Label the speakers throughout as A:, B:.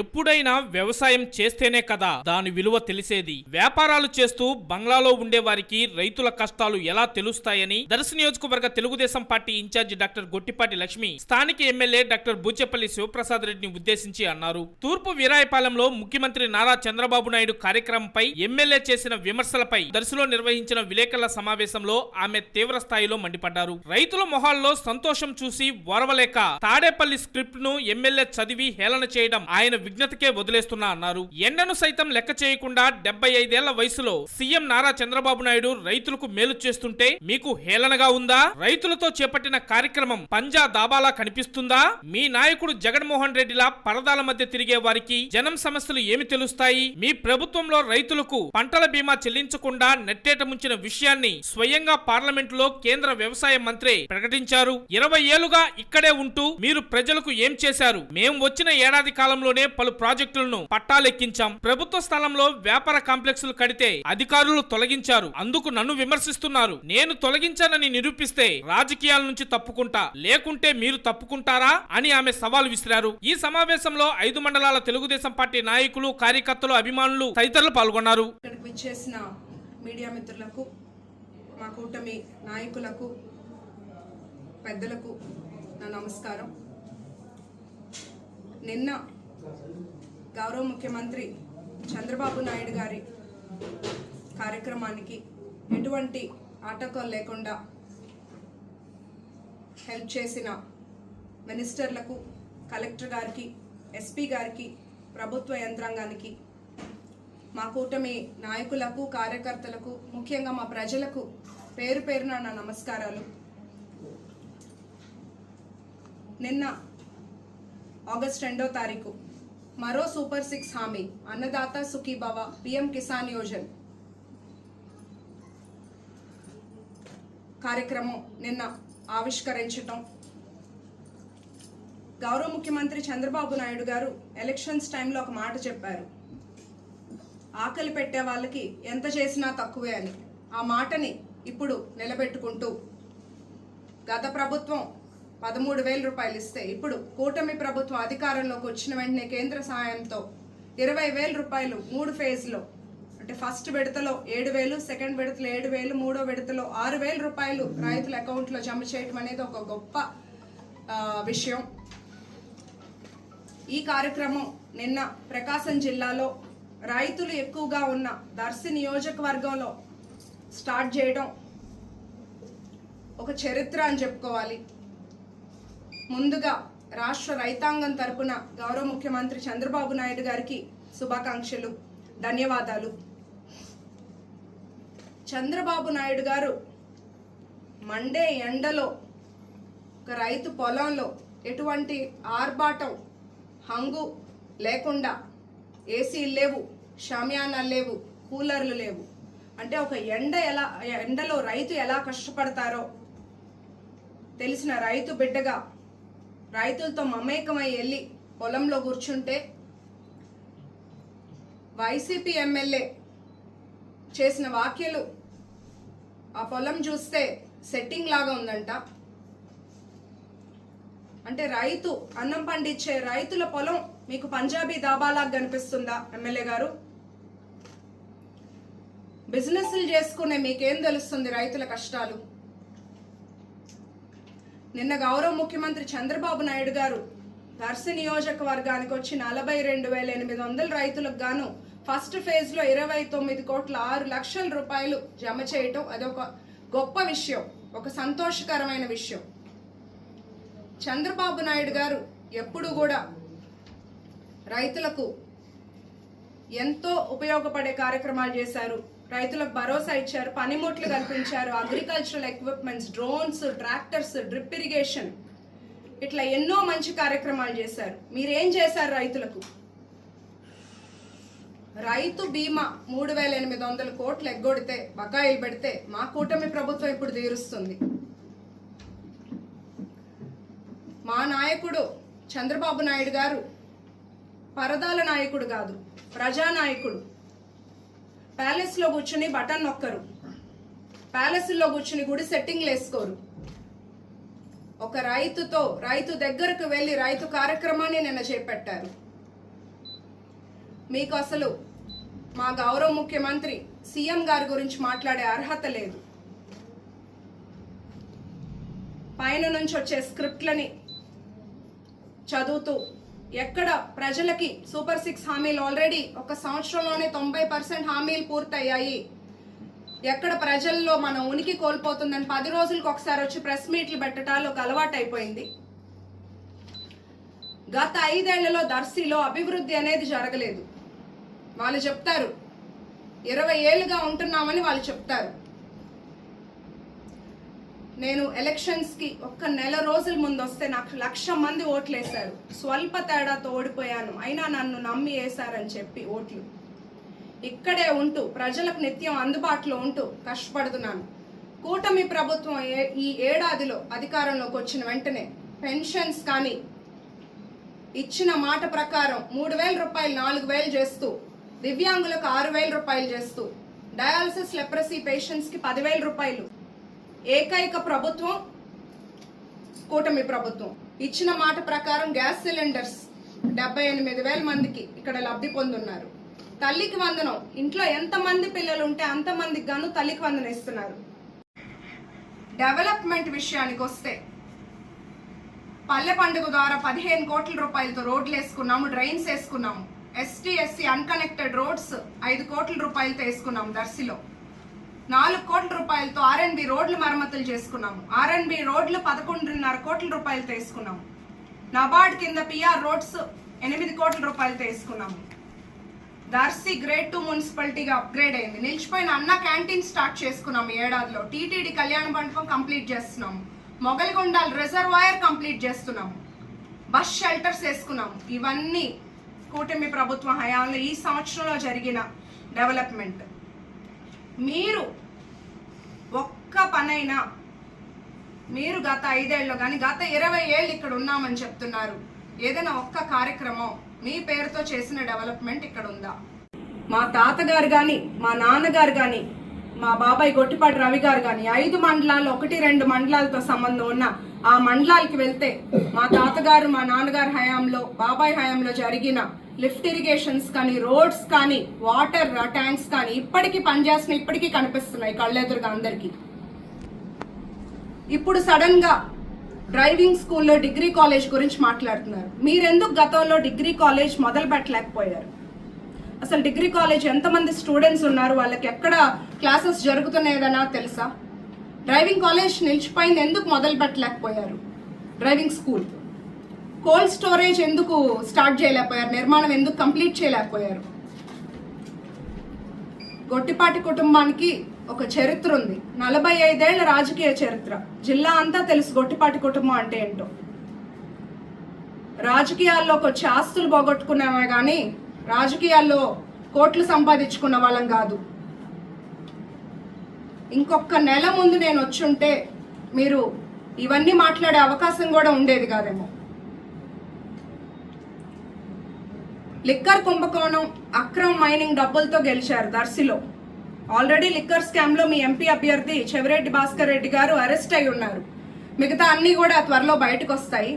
A: ఎప్పుడైనా వ్యవసాయం చేస్తేనే కదా దాని విలువ తెలిసేది. వ్యాపారాలు చేస్తూ బంగ్లాలో ఉండే వారికి రైతుల కష్టాలు ఎలా తెలుస్తాయని దర్శ నియోజకవర్గ Telugu Desam party incharge doctor Gottipati Lakshmi స్థానిక ఎమ్మెల్యే డాక్టర్ బూచెపల్లి శివప్రసాద్ రెడ్డిని ఉద్దేశించి అన్నారు. తూర్పు వీరాయపాలెంలో ముఖ్యమంత్రి నారా చంద్రబాబు నాయుడు కార్యక్రమంపై ఎమ్మెల్యే చేసిన విమర్శలపై దర్శిలో నిర్వహించిన విలేకరుల సమావేశంలో ఆమె తీవ్ర స్థాయిలో మండిపడ్డారు. రైతుల మొహాల్లో సంతోషం చూసి ఓర్వలేక తాడేపల్లి స్క్రిప్ట్ను ఎమ్మెల్యే చదివి హేళన చేయడం ఆయన విజ్ఞతకే వదిలేస్తున్నా అన్నారు. ఎండను సైతం లెక్క చేయకుండా డెబ్బై ఐదేళ్ళ వయసులో సీఎం నారా చంద్రబాబు నాయుడు రైతులకు మేలు చేస్తుంటే మీకు హేళనగా ఉందా? రైతులతో చేపట్టిన కార్యక్రమం పంజా దాబాలా కనిపిస్తుందా? మీ నాయకుడు జగన్మోహన్ రెడ్డిలా పరదాల మధ్య తిరిగే వారికి జనం సమస్యలు ఏమి తెలుస్తాయి? మీ ప్రభుత్వంలో రైతులకు పంటల బీమా చెల్లించకుండా నెట్టేట ముంచిన విషయాన్ని స్వయంగా పార్లమెంట్లో కేంద్ర వ్యవసాయ మంత్రి ప్రకటించారు. ఇరవై ఏళ్ళుగా ఇక్కడే ఉంటూ మీరు ప్రజలకు ఏం చేశారు? మేం వచ్చిన ఏడాది కాలంలోనే పలు ప్రాజెక్టులను పట్టాలెక్కించాం. ప్రభుత్వ స్థలంలో వ్యాపార కాంప్లెక్సులు కడితే అధికారులు తొలగించారు. అందుకు నన్ను విమర్శిస్తున్నారు. నేను తొలగించానని నిరూపిస్తే రాజకీయాల నుంచి తప్పుకుంటా. లేకుంటే మీరు తప్పుకుంటారా అని ఆమె సవాల్ విసిరారు. ఈ సమావేశంలో ఐదు మండలాల తెలుగుదేశం పార్టీ నాయకులు కార్యకర్తలు అభిమానులు తదితరులు పాల్గొన్నారు.
B: మీడియా మిత్రులకు మా కూటమి నాయకులకు పెద్దలకు నా నమస్కారం. నిన్న గౌరవ ముఖ్యమంత్రి చంద్రబాబు నాయుడు గారి కార్యక్రమానికి ఎటువంటి ఆటంకం లేకుండా హెల్ప్ చేసిన మినిస్టర్లకు కలెక్టర్ గారికి ఎస్పీ గారికి ప్రభుత్వ యంత్రాంగానికి మా కూటమి నాయకులకు కార్యకర్తలకు ముఖ్యంగా మా ప్రజలకు పేరు పేరున నా నమస్కారాలు. నిన్న ఆగస్ట్ రెండో తారీఖు మరో సూపర్ సిక్స్ హామీ అన్నదాత సుఖీభవ పిఎం కిసాన్ యోజన్. కార్యక్రమం నిన్న ఆవిష్కరించటం. గౌరవ ముఖ్యమంత్రి చంద్రబాబు నాయుడు గారు ఎలక్షన్స్ టైంలో ఒక మాట చెప్పారు. ఆకలి పెట్టే వాళ్ళకి ఎంత చేసినా తక్కువే అని. ఆ మాటని ఇప్పుడు నిలబెట్టుకుంటూ గత ప్రభుత్వం పదమూడు వేల రూపాయలు ఇస్తే ఇప్పుడు కూటమి ప్రభుత్వం అధికారంలోకి వచ్చిన వెంటనే కేంద్ర సహాయంతో ఇరవై వేల రూపాయలు మూడు ఫేజ్లో అంటే ఫస్ట్ విడతలో ఏడు వేలు సెకండ్ విడతలో ఏడు వేలు మూడో విడతలో ఆరు వేల రూపాయలు రైతుల అకౌంట్లో జమ చేయటం అనేది ఒక గొప్ప విషయం. ఈ కార్యక్రమం నిన్న ప్రకాశం జిల్లాలో రైతులు ఎక్కువగా ఉన్న దర్శి నియోజకవర్గంలో స్టార్ట్ చేయడం ఒక చరిత్ర అని చెప్పుకోవాలి. ముందుగా రాష్ట్ర రైతాంగం తరపున గౌరవ ముఖ్యమంత్రి చంద్రబాబు నాయుడు గారికి శుభాకాంక్షలు ధన్యవాదాలు. చంద్రబాబు నాయుడు గారు మండే ఎండలో ఒక రైతు పొలంలో ఎటువంటి ఆర్భాటం హంగు లేకుండా ఏసీలు లేవు షామియానాలు లేవు కూలర్లు లేవు. అంటే ఒక ఎండ ఎలా ఎండలో రైతు ఎలా కష్టపడతారో తెలిసిన రైతు బిడ్డగా రైతులతో మమేకమై వెళ్ళి పొలంలో కూర్చుంటే వైసీపీ ఎమ్మెల్యే చేసిన వ్యాఖ్యలు ఆ పొలం చూస్తే సెట్టింగ్ లాగా ఉందంట. అంటే రైతు అన్నం పండించే రైతుల పొలం మీకు పంజాబీ దాబాలాగా కనిపిస్తుందా ఎమ్మెల్యే గారు? బిజినెస్లు చేసుకునే మీకేం తెలుస్తుంది రైతుల కష్టాలు? నిన్న గౌరవ ముఖ్యమంత్రి చంద్రబాబు నాయుడు గారు దర్శి నియోజకవర్గానికి వచ్చి నలభై రెండు వేల ఎనిమిది వందల రైతులకు గాను ఫస్ట్ ఫేజ్లో ఇరవై తొమ్మిది కోట్ల ఆరు లక్షల రూపాయలు జమ చేయటం అదొక గొప్ప విషయం ఒక సంతోషకరమైన విషయం. చంద్రబాబు నాయుడు గారు ఎప్పుడు కూడా రైతులకు ఎంతో ఉపయోగపడే కార్యక్రమాలు చేశారు. రైతులకు భరోసా ఇచ్చారు పనిముట్లు కల్పించారు agricultural equipments drones tractors drip irrigation ఇట్లా ఎన్నో మంచి కార్యక్రమాలు చేశారు. మీరేం చేశారు రైతులకు? రైతు బీమా మూడు వేల ఎనిమిది వందల కోట్లు ఎగ్గొడితే బకాయిలు పెడితే మా కూటమి ప్రభుత్వం ఇప్పుడు తీరుస్తుంది. మా నాయకుడు చంద్రబాబు నాయుడు గారు పరదాల నాయకుడు కాదు ప్రజానాయకుడు. ప్యాలెస్లో కూర్చుని బటన్ నొక్కరు. ప్యాలెస్లో కూర్చుని గుడి సెట్టింగ్లు వేసుకోరు. ఒక రైతుతో రైతు దగ్గరకు వెళ్ళి రైతు కార్యక్రమాన్ని నిన్న చేపట్టారు. మీకు అసలు మా గౌరవ ముఖ్యమంత్రి సీఎం గారి గురించి మాట్లాడే అర్హత లేదు. పైన నుంచి వచ్చే స్క్రిప్ట్లని చదువుతూ ఎక్కడ ప్రజలకి సూపర్ సిక్స్ హామీలు ఆల్రెడీ ఒక సంవత్సరంలోనే తొంభై పర్సెంట్ హామీలు పూర్తయ్యాయి. ఎక్కడ ప్రజల్లో మన ఉనికి కోల్పోతుందని పది రోజులకు ఒకసారి వచ్చి ప్రెస్ మీట్లు పెట్టడాలు ఒక అలవాటైపోయింది. గత ఐదేళ్ళలో దర్శిలో అభివృద్ధి అనేది జరగలేదు. వాళ్ళు చెప్తారు ఇరవై ఏళ్ళుగా ఉంటున్నామని వాళ్ళు చెప్తారు. నేను ఎలక్షన్స్కి ఒక్క నెల రోజుల ముందు వస్తే నాకు లక్ష మంది ఓట్లు వేశారు స్వల్ప తేడాతో ఓడిపోయాను. అయినా నన్ను నమ్మి వేశారని చెప్పి ఓట్లు. ఇక్కడే ఉంటూ ప్రజలకు నిత్యం అందుబాటులో ఉంటూ కష్టపడుతున్నాను. కూటమి ప్రభుత్వం ఏ- ఈ ఏడాదిలో అధికారంలోకి వచ్చిన వెంటనే పెన్షన్స్ కానీ ఇచ్చిన మాట ప్రకారం మూడు వేల రూపాయలు నాలుగు వేలు చేస్తూ దివ్యాంగులకు ఆరు వేల రూపాయలు చేస్తూ డయాలసిస్ లెప్రసీ పేషెంట్స్కి పదివేల రూపాయలు ఏకైక ప్రభుత్వం కూటమి ప్రభుత్వం. ఇచ్చిన మాట ప్రకారం గ్యాస్ సిలిండర్స్ డెబ్బై ఎనిమిది వేల మందికి ఇక్కడ లబ్ధి పొందున్నారు. తల్లికి వందనం. ఇంట్లో ఎంతమంది పిల్లలు ఉంటే అంతమందికి గాను తల్లికి వందనం ఇస్తున్నారు. డెవలప్మెంట్ విషయానికి వస్తే పల్లె పండుగ ద్వారా పదిహేను కోట్ల రూపాయలతో రోడ్లు వేసుకున్నాము డ్రైన్స్ వేసుకున్నాము. ఎస్టీ ఎస్సీ అన్కనెక్టెడ్ రోడ్స్ ఐదు కోట్ల రూపాయలతో వేసుకున్నాము దర్శిలో. నాలుగు కోట్ల రూపాయలతో ఆర్ఎన్బి రోడ్లు మరమ్మతులు చేసుకున్నాము. ఆర్ఎన్బి రోడ్లు పదకొండున్నర కోట్ల రూపాయలతో వేసుకున్నాము నబార్డ్ కింద పిఆర్ రోడ్స్ ఎనిమిది కోట్ల రూపాయలతో వేసుకున్నాము దర్శి గ్రేడ్ టూ మున్సిపాలిటీగా అప్గ్రేడ్ అయింది. నిలిచిపోయిన అన్న క్యాంటీన్ స్టార్ట్ చేసుకున్నాము ఏడాదిలో. టీటీడీ కళ్యాణ మండపం కంప్లీట్ చేస్తున్నాము. మొగల్గొండాల్ రిజర్వాయర్ కంప్లీట్ చేస్తున్నాము. బస్ షెల్టర్స్ వేసుకున్నాము. ఇవన్నీ కూటమి ప్రభుత్వ హయాంలో ఈ సంవత్సరంలో జరిగిన డెవలప్మెంట్. మీరు ఒక్క పనైనా. మీరు గత ఐదేళ్ళు కానీ గత ఇరవై ఏళ్ళు ఇక్కడ ఉన్నామని చెప్తున్నారు. ఏదైనా ఒక్క కార్యక్రమం మీ పేరుతో చేసిన డెవలప్మెంట్ ఇక్కడ ఉందా? మా తాతగారు కానీ మా నాన్నగారు కానీ మా బాబాయ్ గొట్టిపాటి రవి గారు కానీ ఐదు మండలాలు ఒకటి రెండు మండలాలతో సంబంధం ఉన్న ఆ మండలాలకి వెళ్తే మా తాతగారు మా నాన్నగారు హయాంలో బాబాయ్ హయాంలో జరిగిన లిఫ్ట్ ఇరిగేషన్స్ కానీ రోడ్స్ కానీ వాటర్ ట్యాంక్స్ కానీ ఇప్పటికీ పనిచేస్తున్నాయి ఇప్పటికీ కనిపిస్తున్నాయి కళ్ళెదురుగా అందరికీ. ఇప్పుడు సడన్గా డ్రైవింగ్ స్కూల్లో డిగ్రీ కాలేజ్ గురించి మాట్లాడుతున్నారు. మీరెందుకు గతంలో డిగ్రీ కాలేజ్ మొదలు పెట్టలేకపోయారు? అసలు డిగ్రీ కాలేజ్ ఎంతమంది స్టూడెంట్స్ ఉన్నారు? వాళ్ళకి ఎక్కడ క్లాసెస్ జరుగుతున్నాయదనా తెలుసా? డ్రైవింగ్ కాలేజ్ నిలిచిపోయింది ఎందుకు మొదలు పెట్టలేకపోయారు? Driving school. కోల్డ్ స్టోరేజ్ ఎందుకు స్టార్ట్ చేయలేకపోయారు? నిర్మాణం ఎందుకు కంప్లీట్ చేయలేకపోయారు? గొట్టిపాటి కుటుంబానికి ఒక చరిత్ర ఉంది. నలభై ఐదేళ్ళ రాజకీయ చరిత్ర. జిల్లా అంతా తెలుసు గొట్టిపాటి కుటుంబం అంటే ఏంటో. రాజకీయాల్లోకి వచ్చి ఆస్తులు పోగొట్టుకున్నామే కానీ రాజకీయాల్లో కోట్లు సంపాదించుకున్న వాళ్ళం కాదు. ఇంకొక నెల ముందు నేను వచ్చుంటే మీరు ఇవన్నీ మాట్లాడే అవకాశం కూడా ఉండేది కాదేమో. లిక్కర్ కుంభకోణం అక్రమ మైనింగ్ డబ్బులతో గెలిచారు దర్శిలో. ఆల్రెడీ లిక్కర్ స్కామ్లో మీ ఎంపీ అభ్యర్థి చెవిరెడ్డి భాస్కర్ రెడ్డి గారు అరెస్ట్ అయి ఉన్నారు. మిగతా అన్నీ కూడా త్వరలో బయటకు వస్తాయి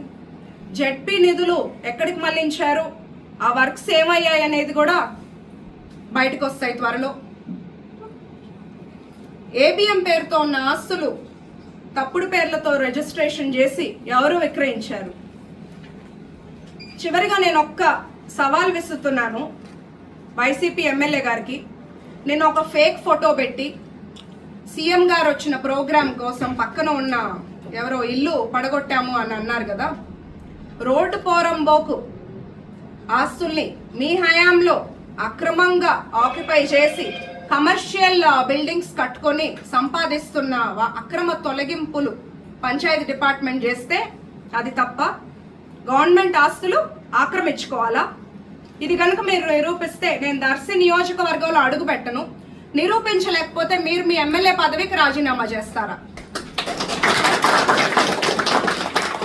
B: జెడ్పీ నిధులు ఎక్కడికి మళ్ళించారు? ఆ వర్క్స్ ఏమయ్యాయి అనేది కూడా బయటకు వస్తాయి త్వరలో. ఏబిఎం పేరుతో ఉన్న ఆస్తులు తప్పుడు పేర్లతో రిజిస్ట్రేషన్ చేసి ఎవరు విక్రయించారు? చివరిగా నేను ఒక్క సవాల్ విసురుతున్నాను వైసీపీ ఎమ్మెల్యే గారికి. నేను ఒక ఫేక్ ఫోటో పెట్టి సీఎం గారు వచ్చిన ప్రోగ్రాం కోసం పక్కన ఉన్న ఎవరో ఇల్లు పడగొట్టాము అని అన్నారు కదా. రోడ్డు పోరంబోకు ఆస్తుల్ని మీ హయాంలో అక్రమంగా ఆక్యుపై చేసి కమర్షియల్ బిల్డింగ్స్ కట్టుకొని సంపాదిస్తున్న అక్రమ తొలగింపులు పంచాయతీ డిపార్ట్మెంట్ చేస్తే అది తప్ప గవర్నమెంట్ ఆస్తులు ఆక్రమించుకోవాలా? ఇది కనుక మీరు నిరూపిస్తే నేను దర్శి నియోజకవర్గంలో అడుగు పెట్టను. నిరూపించలేకపోతే మీరు మీ ఎమ్మెల్యే పదవికి రాజీనామా చేస్తారా?